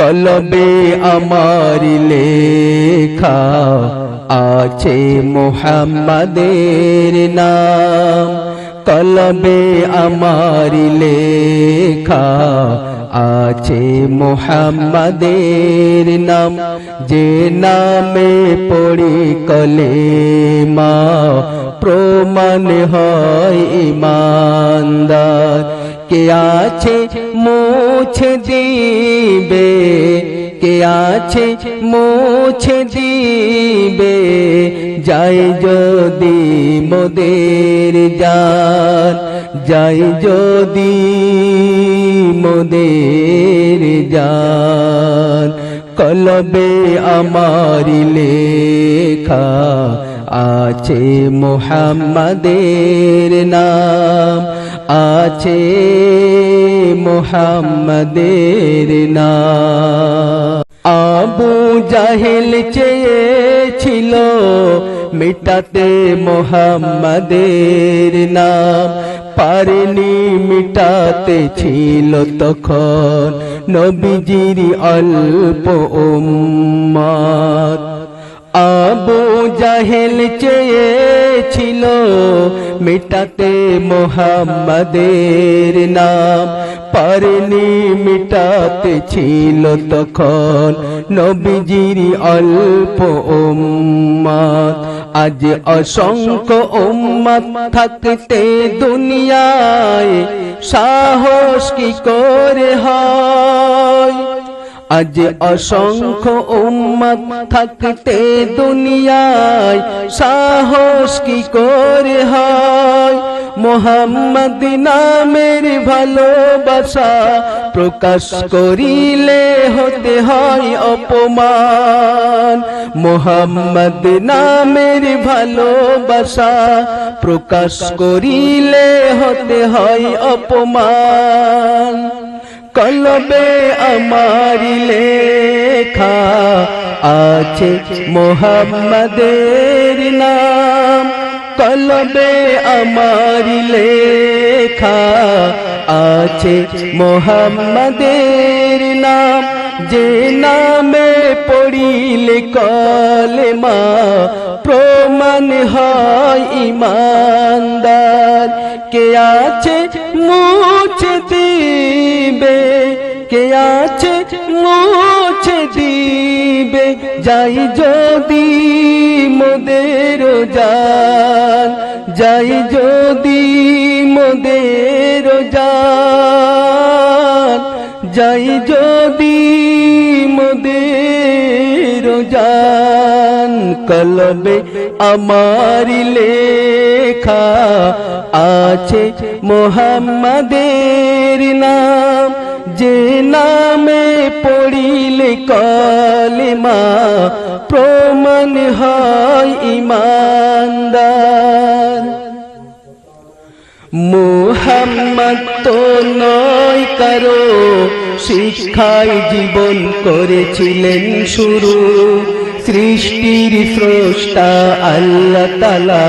কলবে আমার লেখা আছে মোহাম্মদের নাম। কলবে আমার লেখা আছে মোহাম্মদের নাম। যে নামে পড়ি কলে মা প্রমাণ হয় ইমানদার। কে আছে মুছে দিবে? কে আছে মুছে দিবে? যাই যদি মোদের যান যাই যদি মোদের যান কলবে আমার লেখা আছে মোহাম্মদের নাম আছে মোহাম্মদের না। আবু জাহেল চেয়েছিল মিটাতে মোহাম্মদের নাম পারেনি মিটাতে ছিল তখন নবীজির অল্প উম্মাদ আবু জাহেল চেয়েছিল মিটাতে মোহাম্মদের নাম। পারেনি মিটাতে ছিল তখন নবীজির অল্প উম্মাদ। আজ অসংখ্য উম্মত থাকতে দুনিয়ায় সাহস কি করে হয়? আজ অসংখ্য উম্মত থাকতে দুনিয়ায় সাহস কি করে হয়? মোহাম্মদ নামের ভালোবাসা প্রকাশ করিলে হতে হয় অপমান। মোহাম্মদ নামের ভালোবাসা প্রকাশ করিলে হতে হয় অপমান। কলবে আমার লেখা আছে মোহাম্মদের নাম। কলবে আমার লেখা আছে মোহাম্মদের নাম। যে নামে পড়িলে কলেমা প্রমাণ হয় ইমানদার। কে আছে মুছে যাই যদি মোদের যান যাই যদি মোদের যান যাই যদি মোদের যান কলবে আমার লেখা আছে মোহাম্মদের নাম। যে নামে পড়িলে কলেমা, প্রমাণ হয় ইমানদার। মোহাম্মদ তো নয়, কারও শিক্ষায় জীবন করেছিলেন শুরু। সৃষ্টির স্রষ্টা আল্লাহ তালা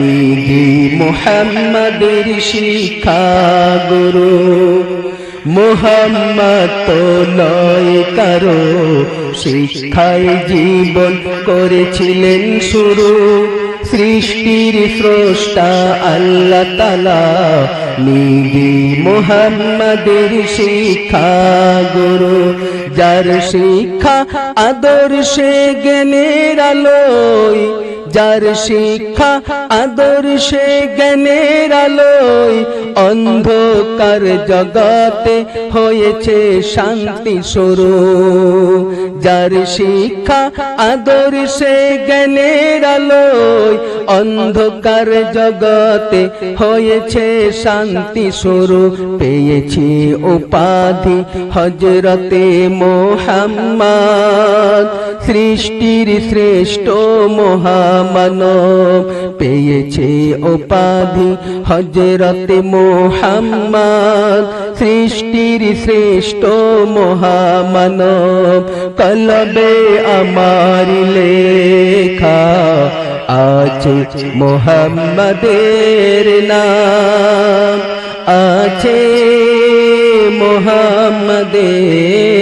নিজে মোহাম্মদের শিক্ষা গুরু মোহাম্মদ তো নয় কারও শিক্ষায় জীবন করেছিলেন শুরু। সৃষ্টির স্রষ্টা আল্লাহ তালা নিজে মোহাম্মদের শিক্ষা গুরু, যার শিক্ষা আদর্শে জ্ঞানের আলোয়, যার শিক্ষা আদর্শে জ্ঞানের আলোয় অন্ধকার জগতে হয়েছে শান্তি শুরু যার শিক্ষা আদর্শে জ্ঞানের আলোয় অন্ধকার জগতে হয়েছে শান্তি শুরু পেয়েছি উপাধি হজরতে মোহাম্মদ, সৃষ্টির শ্রেষ্ঠ মহামানব। পেয়েছে উপাধি হজরতে মোহাম্মদ সৃষ্টির শ্রেষ্ঠ মহামানব। কলবে আমার লেখা আছে মোহাম্মদের নাম। আছে মোহাম্মদের